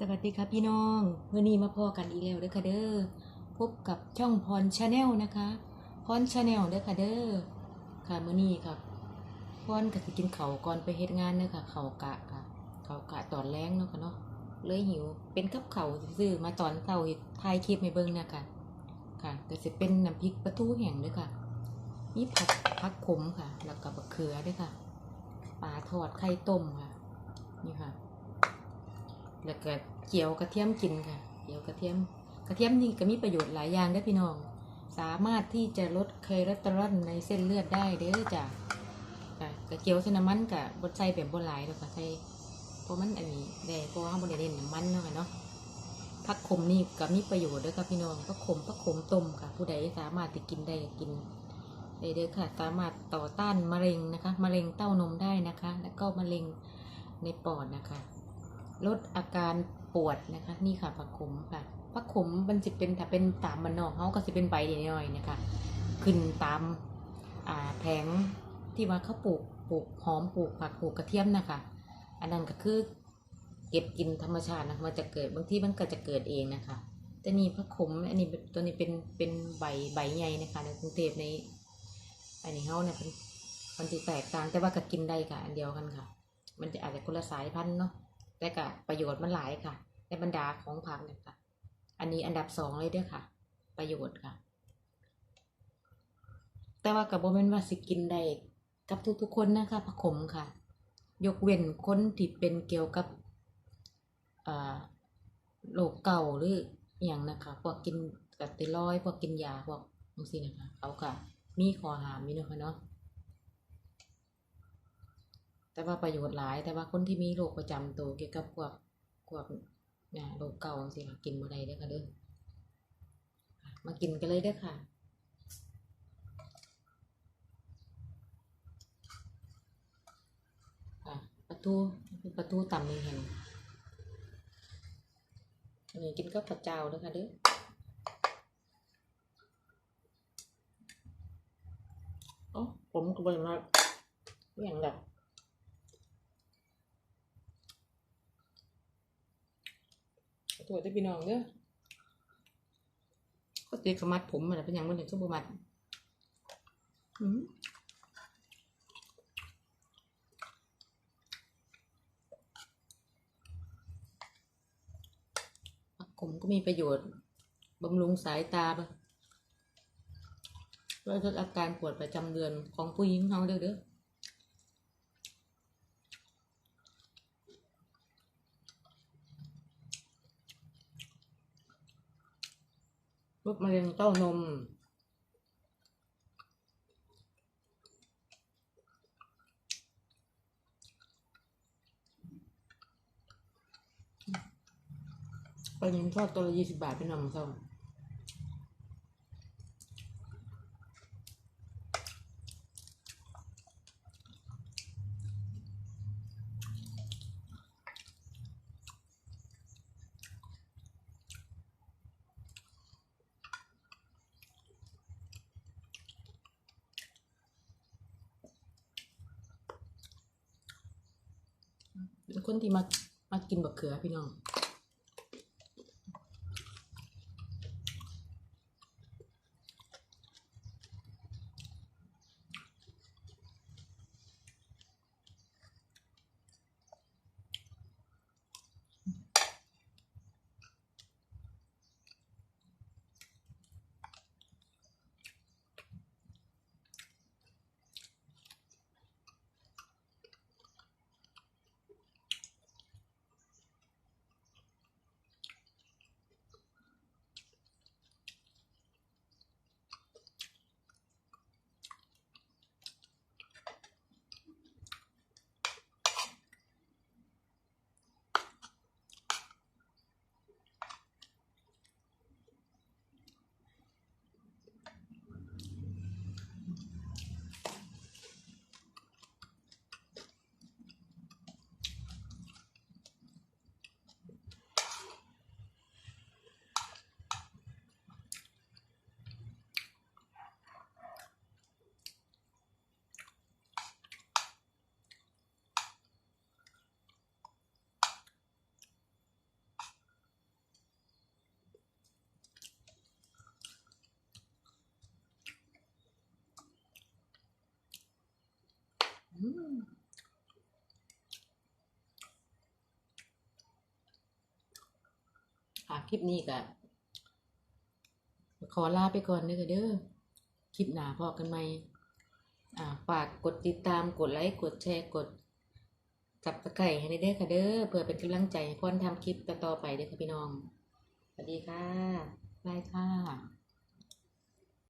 สวัสดีครับพี่น้องเมื่อนี้มาพอกันอีกแล้วเด้อค่ะเด้อพบกับช่องพรชาแนลนะคะพรชาแนลเด้อค่ะเด้อค่ะมื่อนี้ครับพรก็สิกินเขาก่อนไปเฮ็ดงานเด้อค่ะเขากะค่ะเขากะตอนแรงเนาะค่ะเนาะเลยหิวเป็นกับเขาซื้อมาตอนเช้าเฮ็ดถ่ายคลิปให้เบิ่งนะคะค่ะก็สิเป็นน้ำพริกปลาทูแห้งเด้อค่ะมีผักผักขมค่ะ แล้วก็บักเขือเด้อค่ะปลาทอดไข่ต้มค่ะนี่ค่ะ แล้วก็เจียวกระเทียมกินค่ะเจียวกระเทียม กระเทียมนี่ก็มีประโยชน์หลายอย่างได้พี่น้อง สามารถที่จะลดคอเลสเตอรอลในเส้นเลือดได้เด้อจ้ะกระเจียวใส่น้ำมันกับบดใส่แบบบดหลายแล้วก็ใส่เพราะมันอันนี้ได้เพราะว่าบดเด่นน้ำมันเนาะเนาะผักขมนี่ก็มีประโยชน์ด้อค่ะพี่น้องผักขมผักขมต้มค่ะ ผู้ใดสามารถที่กินได้ก็กินได้เด้อค่ะ สามารถต่อต้านมะเร็งนะคะ มะเร็งเต้านมได้นะคะ แล้วก็มะเร็งในปอดนะคะ ลดอาการปวดนะคะ นี่ค่ะผักขมค่ะผักขมมันจะเป็นถ้าเป็นตามมันนอกเขาก็จะเป็นใบนิดหน่อยๆนะคะขึ้นตามอ่าแผงที่ว่าเขาปลูกปลูกหอมปลูกผักปลูกกระเทียมนะคะ อันนั้นก็คือเก็บกินธรรมชาตินะมันจะเกิดบางที่มันก็จะเกิดเองนะคะแต่นี่ผักขมอันนี้ตัวนี้เป็นเป็นใบใบใหญ่นะคะในกรุงเทพในอันนี้เขาเนี่ยมันจะแตกต่างแต่ว่าก็กินได้ค่ะอันเดียวกันค่ะ มันจะอาจจะคนละสายพันธุ์เนาะ แต่ก็ประโยชน์มันหลายค่ะ ในบรรดาของผักเนี่ยค่ะ อันนี้อันดับสองเลยเด้วยค่ะ ประโยชน์ค่ะ แต่ว่ากับโบเมนว่าสิกินได้กับทุกๆคนนะคะผักขมค่ะ ยกเว้นคนที่เป็นเกี่ยวกับโรคเก่าหรืออย่างนะคะพวกกินกับติรอยด์พวกกินยาพวกบางสิ่นะคะเขาก็มีข้อหามนี่นะค่ะเนาะ แต่ว่าประโยชน์หลาย แต่ว่าคนที่มีโรคประจำตัวเกี่ยวกับพวกพวกเนี่ยโรคเก่าสิกินบ่ได้เด้อค่ะเด้อมากินกันเลยเด้อค่ะค่ะประตูประตูต่ำนี่เห็นอันนี้กินกับข้าเจ้าด้อค่ะเด้ออ๋อผมก็บริมาอย่างแบบ ตัวจะพี่น้องเด้อก็ตีขมัดผมมันเป็นอย่างมันหนึ่งก็บมัดอืมผักขมก็มีประโยชน์บำรุงสายตาบลดอาการปวดประจำเดือนของผู้หญิงเขาเด้อเด้อ ลดมะเร็งเต้านมปลาเค็มทอดตัวละยี่สิบบาทเป็นนำซ้ม เป็นคนที่มามากินบักเขือพี่น้อง ค่ะ คลิปนี้ก็ขอลาไปก่อนเด้อค่ะเด้อ คลิปหน้าพอกันไหมอ่าฝากกดติดตามกดไลค์กดแชร์กดจับตะไคร่ให้ได้เด้อค่ะเด้อเพื่อเป็นกำลังใจพ่อนทำคลิปต่อๆไปเด้อค่ะพี่น้อง สวัสดีค่ะบายค่ะ